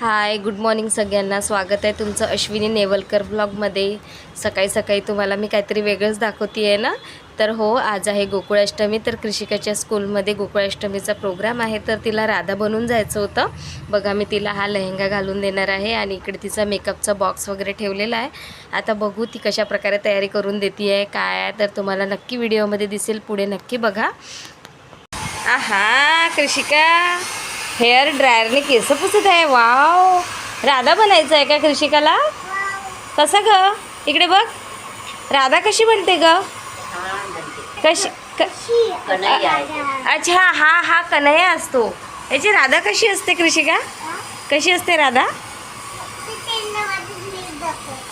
Hi good morning सगळ्यांना. स्वागत आहे तुमचं अश्विनी नेवलकर ब्लॉगमध्ये. सकाळी सकाळी तुम्हाला मी काहीतरी वेगळंच दाखवते आहे ना? तर हो आज आहे गोकुळाष्टमी. तर कृषिकाच्या स्कूलमध्ये गोकुळाष्टमीचा प्रोग्राम आहे. तर तिला राधा बनून जायचं होतं. बघा मी तिला हा लेहंगा घालून देणार आहे आणि इकडे तिचा मेकअपचा बॉक्स वगैरे ठेवलेला आहे. आता बघू ती कशा प्रकारे तयारी करून देते आहे काय आहे. तर तुम्हाला नक्की व्हिडिओमध्ये दिसेल. पुढे नक्की बघा. आहा कृषिका. हेअर ड्रायरने केस पुसत आहे. वाव. राधा बनायचं आहे का कृषिकाला? कसं ग? इकडे बघ. राधा कशी बनते ग? कशी क अच्छा हा हा कन्हैया असतो. याची राधा कशी असते कृषिका? कशी असते राधा?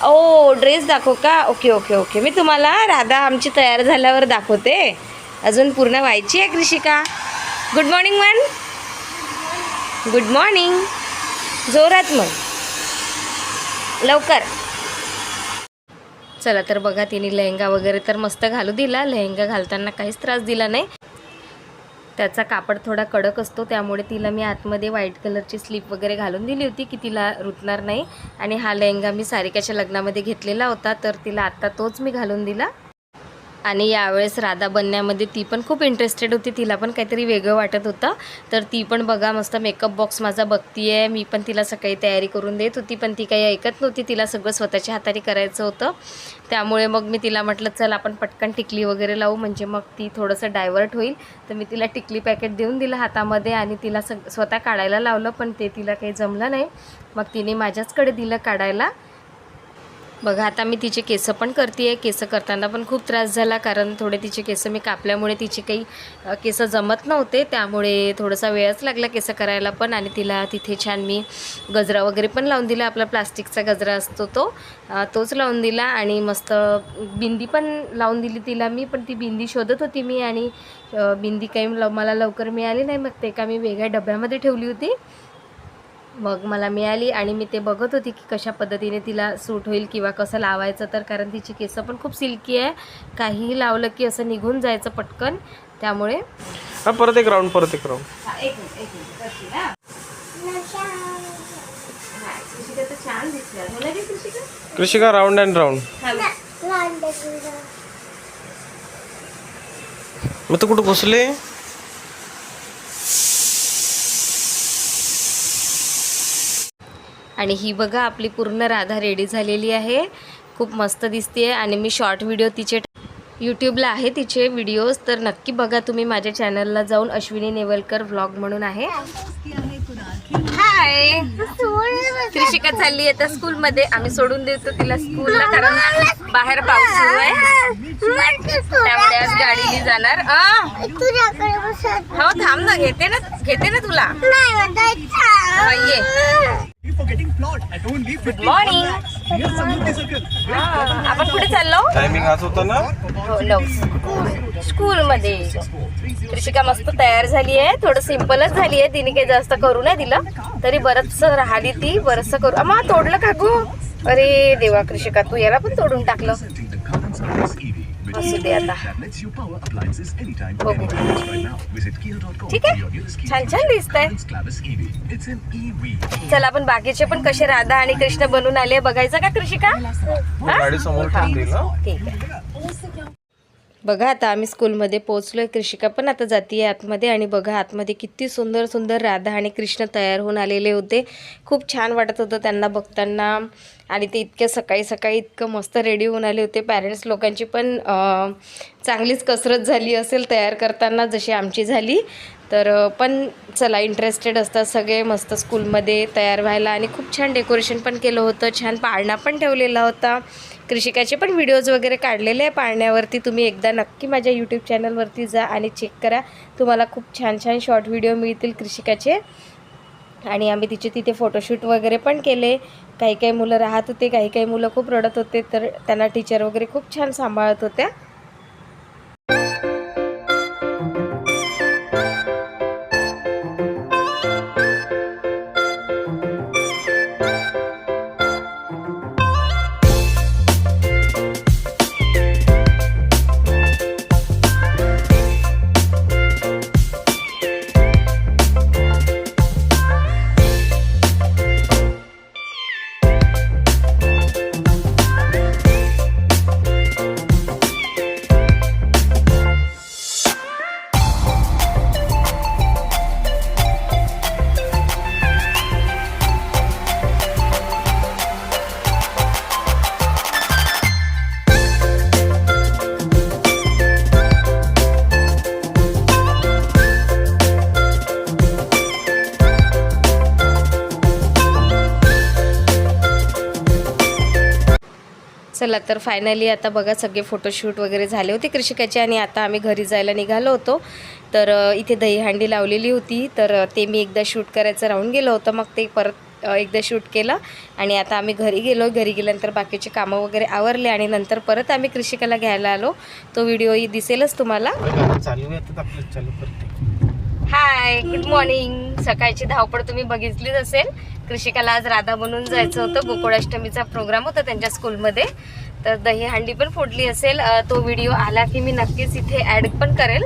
ओ ड्रेस दाखव का? Okay okay okay. मी तुम्हाला राधा आमची तयार झाल्यावर दाखवते. अजून पूर्ण व्हायची आहे Krishika. Good morning ma'am good morning जोरात मग. लवकर. चला तर बघा तिने लेहंगा वगैरे तर मस्त घालू दिला. लेहंगा घालताना काहीच त्रास दिला नाही. त्याचा कापड थोडा कडक असतो त्यामुळे तिला मी आतमध्ये व्हाईट कलरची स्लीप वगैरे घालून दिली होती की तिला रुतणार नाही. आणि हा लेहंगा मी सारिकाच्या लग्नामध्ये घेतलेला होता तर तिला आत्ता तोच मी घालून दिला. आणि यावेळेस राधा बनण्यामध्ये ती पण खूप इंटरेस्टेड होती. तिला पण काहीतरी वेगळं वाटत होतं. तर ती पण बघा मस्त मेकअप बॉक्स माझा बघती आहे मी पण तिला सकाळी तयारी करून देत होती पण ती काही ऐकत नव्हती. तिला सगळं स्वतःच्या हाताने करायचं होतं. त्यामुळे मग मी तिला म्हटलं चल आपण पटकन टिकली वगैरे लावू. म्हणजे मग ती थोडंसं डायव्हर्ट होईल. तर मी तिला टिकली पॅकेट देऊन दिलं हातामध्ये आणि तिला सग स्वतः काढायला लावलं पण ते तिला काही जमलं नाही. मग तिने माझ्याचकडे दिलं काढायला. बघा आता मी तिचे केस पण करते आहे केस करताना पण खूप त्रास झाला कारण थोडे तिचे केस मी कापल्यामुळे तिचे काही केसं केस जमत नव्हते. त्यामुळे थोडासा वेळच लागला केस करायला पण आणि तिला तिथे छान मी गजरा वगैरे पण लावून दिला. आपला प्लास्टिकचा गजरा असतो तो तोच लावून दिला आणि मस्त बिंदी पण लावून दिली तिला मी पण ती बिंदी शोधत होती मी आणि बिंदी काही लव मला लवकर मिळाली नाही. मग ते का मी वेगळ्या डब्यामध्ये ठेवली होती. मग मला मिळाली आणि मी ते बघत होती की कशा पद्धतीने तिला सूट होईल किंवा कसं लावायचं तर कारण तिची केस पण खूप सिल्की आहे. काहीही लावलं की असं निघून जायचं पटकन. त्यामुळे परत एक राऊंड परत एक राऊंड छान दिसल्या कृषिका राऊंड अँड राऊंड मग तू कुठं घुसले? आणि ही बघा आपली पूर्ण राधा रेडी झालेली आहे. खूप मस्त दिसते आणि मी शॉर्ट व्हिडिओ तिचे यूट्यूबला आहे तिचे व्हिडिओज तर नक्की बघा तुम्ही माझ्या चॅनलला जाऊन अश्विनी नेवलकर व्लॉग म्हणून आहे. हाय कृषिका चालली आता स्कूलमध्ये आम्ही सोडून देतो तिला स्कूलला कारण बाहेर पाऊस सुरू आहे. त्यामुळे आज गाडीने जाणार. हो थांब ना. घेते ना घेते ना तुला. हा, ये गुड मॉर्निंग आपण कुठे चाललो? टायमिंग आज होता ना? हो लव स्कूलमध्ये. कृषिका मस्त तयार झाली आहे. थोडं सिम्पलच झाली आहे. तिने काही जास्त करू नाही दिलं. तरी बरंच राहिली ती. बरंच करू. अमा तोडलं का गो? अरे देवा कृषिका तू याला पण तोडून टाकलं. असू दे आता. बघू ठीक आहे. छान छान दिसतंय. चला आपण बाकीचे पण कसे राधा आणि कृष्ण बनून आले बघायचं का कृषिका? हा? गाडी समोर ठेवून देईल ना. ठीक आहे. बघा आता आम्ही स्कूलमध्ये पोहोचलोय कृषिका पण आता जाती आहे आतमध्ये आणि बघा आतमध्ये किती सुंदर सुंदर राधा आणि कृष्ण तयार होऊन आलेले होते. खूप छान वाटत होतं त्यांना बघताना. आणि ते इतक्या सकाळी सकाळी इतकं मस्त रेडी होऊन आले होते. पॅरेंट्स लोकांची पण चांगलीच कसरत झाली असेल तयार करताना जशी आमची झाली. तर पण चला इंटरेस्टेड असतात सगळे मस्त स्कूलमध्ये तयार व्हायला आणि खूप छान डेकोरेशन पण केलं होतं छान पाळणा पण ठेवलेला होता. कृषिकाचे पण व्हिडिओज वगैरे काढलेले आहे पाळण्यावरती. तुम्ही एकदा नक्की माझ्या यूट्यूब चॅनलवरती जा आणि चेक करा. तुम्हाला खूप छान छान शॉर्ट व्हिडिओ मिळतील कृषिकाचे. आणि आम्ही तिचे तिथे फोटोशूट वगैरे पण केले. काही काही मुलं राहत होते काही काही मुलं खूप रडत होते तर त्यांना टीचर वगैरे खूप छान सांभाळत होत्या. चला तर फायनली आता बघा सगळे फोटोशूट वगैरे झाले होते कृषिकाचे आणि आता आम्ही घरी जायला निघालो होतो. तर इथे दहीहंडी लावलेली होती. तर ते मी एकदा शूट करायचं राहून गेलं होतं. मग ते परत एकदा शूट केलं आणि आता आम्ही घरी गेलो. घरी गेल्यानंतर बाकीचे कामं वगैरे आवरले आणि नंतर परत आम्ही कृषिकाला घ्यायला आलो. तो व्हिडिओ दिसेलच तुम्हाला. हाय गुड मॉर्निंग सकाळची धावपळ तुम्ही बघितलीच असेल. कृषिकाला आज राधा बनून जायचं होतं. गोकुळाष्टमीचा प्रोग्राम होता त्यांच्या स्कूलमध्ये तर दही हंडी पण फोडली असेल. तो व्हिडिओ आला की मी नक्कीच इथे ॲड पण करेल.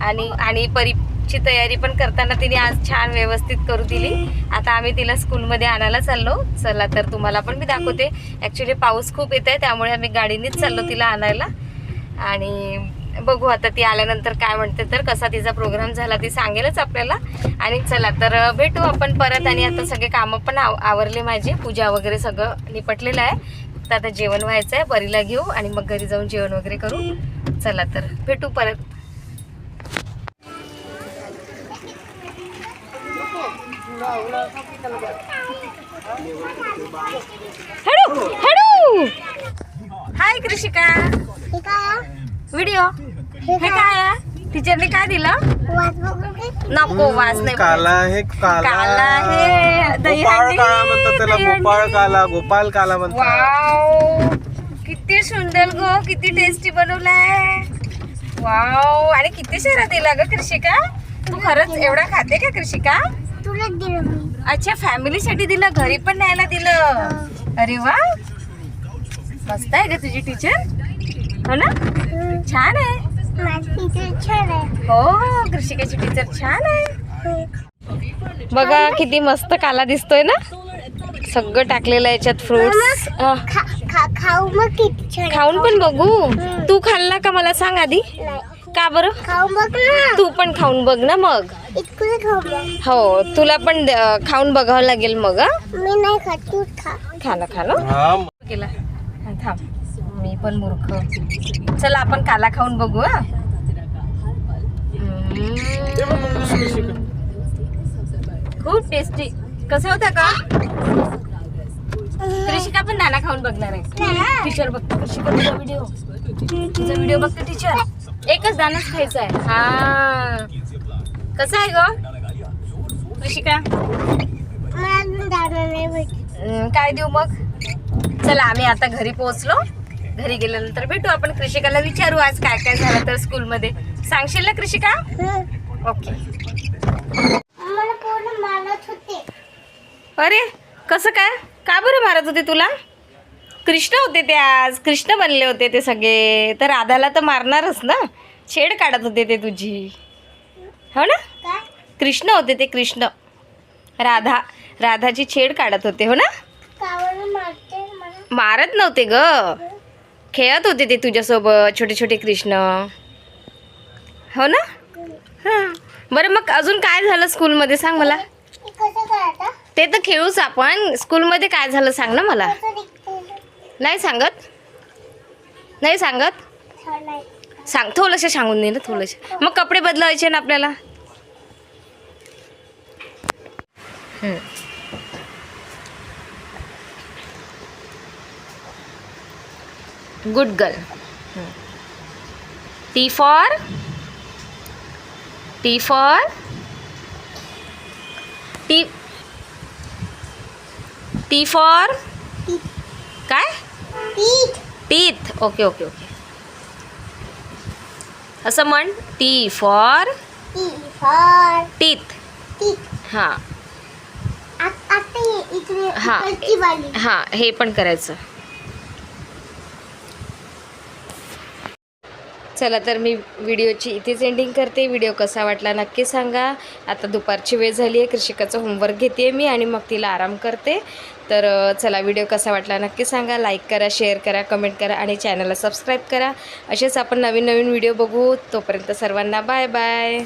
आणि आणि परीची तयारी पण करताना तिने आज छान व्यवस्थित करू दिली. आता आम्ही तिला स्कूलमध्ये आणायला चाललो. चला तर तुम्हाला पण मी दाखवते. ॲक्च्युली पाऊस खूप येत आहे त्यामुळे आम्ही गाडीनेच चाललो तिला आणायला. आणि बघू आता ती आल्यानंतर काय म्हणते तर कसा तिचा प्रोग्राम झाला ती सांगेलच आपल्याला. आणि चला तर भेटू आपण परत आणि आता सगळे कामं पण आव आवरले माझे. पूजा वगैरे सगळं निपटलेलं आहे. तर आता जेवण व्हायचं आहे बरीला घेऊ आणि मग घरी जाऊन जेवण वगैरे करू. चला तर भेटू परत. हाय कृषिका. व्हिडिओ हे काय आहे? टीचरने काय दिलं? नको वाच नाही काला आहे काला. काला आहे. दही गोपाळ काळा म्हणतात त्याला. गोपाळ काला गोपाल काला म्हणतात. वाव. किती सुंदर गो किती टेस्टी बनवलाय. वाव. आणि किती सारा दिला ग कृषिका? तू खरंच एवढा खाते का कृषिका? तुला दिलं मी. अच्छा फॅमिलीसाठी दिलं घरी पण न्यायला दिलं. अरे वा. मस्त आहे का तुझी टीचर हो ना? छान आहे. माझी टीचर छान आहे हो कृषिकाची टीचर छान आहे. बघा किती मस्त काला दिसतोय ना? सगळं टाकलेलं आहे याच्यात फ्रुट्स आहे. खाऊन पण बघू. तू खाल्ला का मला सांग आधी? नाही. का बरं? खाऊ बघ ना. तू पण खाऊन बघ ना मग. हो तुला पण खाऊन बघावं लागेल मग? मी नाही खा. ना खा ना. केला. थांब. मी पण मूर्ख. चला आपण काला खाऊन बघू हा. खूप टेस्टी कसं होता का? कृषिका पण दाना खाऊन बघणार आहे. टीचर बघतो कृषिका तुझा व्हिडिओ तुझा व्हिडिओ बघतो टीचर एकच दानाच खायचा आहे हा. कसं आहे ग? अं, काय देऊ मग? चला आम्ही आता घरी पोहोचलो. घरी गेल्यानंतर भेटू. आपण कृषिकाला विचारू आज काय काय झालं तर स्कूलमध्ये. सांगशील ना कृषिका. ओके. अरे कसं काय? का बरं मारत होते तुला? कृष्ण होते ते आज. कृष्ण बनले होते ते सगळे. तर राधाला तर मारणारच ना. छेड काढत होते ते तुझी. हो ना? कृष्ण होते ते कृष्ण. राधा. राधाची छेड काढत होते हो ना? मारत नव्हते ग. खेळत होते ते तुझ्यासोबत छोटे छोटे कृष्ण. हो ना? हां. बरं मग अजून काय झालं स्कूलमध्ये सांग मला? ते तर खेळूच आपण. स्कूलमध्ये काय झालं सांग ना मला. नाही सांगत? नाही सांगत? सांग थोडंसं सांगून दे ना थोडंसं. मग कपडे बदलायचे ना आपल्याला? Good girl T for T for T T for काय टीथ ओके ओके ओके असं म्हण टी फॉर टीथ हां हा. हां हे पण करायचं. चला तर मी व्हिडिओची इथेच एंडिंग करते. व्हिडिओ कसा वाटला नक्की सांगा. आता दुपारची वेळ झाली आहे. कृषिकाचं होमवर्क घेते मी आणि मग तिला आराम करते. तर चला व्हिडिओ कसा वाटला नक्की सांगा. लाईक करा शेअर करा कमेंट करा आणि चॅनलला सबस्क्राईब करा. असेच आपण नवीन नवीन व्हिडिओ बघू. तोपर्यंत सर्वांना बाय बाय